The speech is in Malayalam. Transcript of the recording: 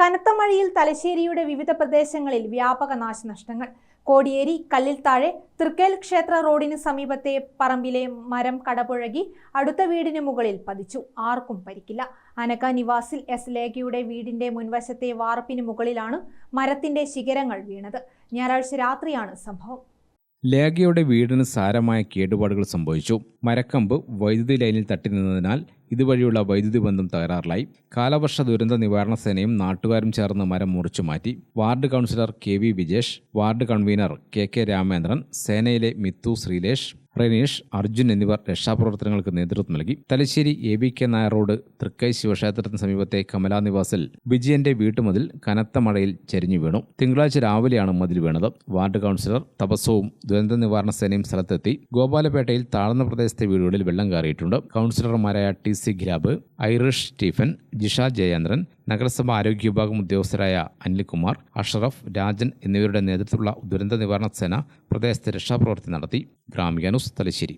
കനത്ത മഴയിൽ തലശ്ശേരിയുടെ വിവിധ പ്രദേശങ്ങളിൽ വ്യാപക നാശനഷ്ടങ്ങൾ. കോടിയേരി കല്ലിൽ താഴെ തൃക്കേൽ ക്ഷേത്ര റോഡിന് സമീപത്തെ പറമ്പിലെ മരം കടപുഴകി അടുത്ത വീടിന് മുകളിൽ പതിച്ചു. ആർക്കും പരിക്കില്ല. അനക നിവാസിൽ എസ് ലേഖയുടെ വീടിന്റെ മുൻവശത്തെ വാർപ്പിന് മുകളിലാണ് മരത്തിന്റെ ശിഖരങ്ങൾ വീണത്. ഞായറാഴ്ച രാത്രിയാണ് സംഭവം. ലേഖയുടെ വീടിന് സാരമായ കേടുപാടുകൾ സംഭവിച്ചു. മരക്കമ്പ് വൈദ്യുതി ലൈനിൽ തട്ടി നിന്നതിനാൽ ഇതുവഴിയുള്ള വൈദ്യുതി ബന്ധം തകരാറിലായി. കാലവർഷ ദുരന്ത നിവാരണ സേനയും നാട്ടുകാരും ചേർന്ന് മരം മുറിച്ചു മാറ്റി. Ward councillor K V Vijesh ward convener K K Ramendran സേനയിലെ മിത്തു ശ്രീലേഷ് റെനീഷ് അർജുൻ എന്നിവർ രക്ഷാപ്രവർത്തനങ്ങൾക്ക് നേതൃത്വം നൽകി. Thalassery A B K Nair road Thrikkai ശിവക്ഷേത്രത്തിന് സമീപത്തെ കമലാനിവാസിൽ വിജയന്റെ വീട്ടുമതിൽ കനത്ത മഴയിൽ ചരിഞ്ഞു വീണു. തിങ്കളാഴ്ച രാവിലെയാണ് മതിൽ വീണത്. വാർഡ് കൗൺസിലർ തപസ്സവും ദുരന്ത നിവാരണ സേനയും സ്ഥലത്തെത്തി. ഗോപാലപേട്ടയിൽ താഴ്ന്ന പ്രദേശത്തെ വീടുകളിൽ വെള്ളം കയറിയിട്ടുണ്ട്. കൗൺസിലർമാരായ T C Khilab Irish Stephen Jisha Jayendran നഗരസഭ ആരോഗ്യ വിഭാഗം ഉദ്യോഗസ്ഥരായ അനിൽകുമാർ അഷറഫ് രാജൻ എന്നിവരുടെ നേതൃത്വത്തിലുള്ള ദുരന്ത നിവാരണ സേന പ്രദേശത്ത് രക്ഷാപ്രവർത്തി നടത്തി. ന്യൂസ് തലശ്ശേരി.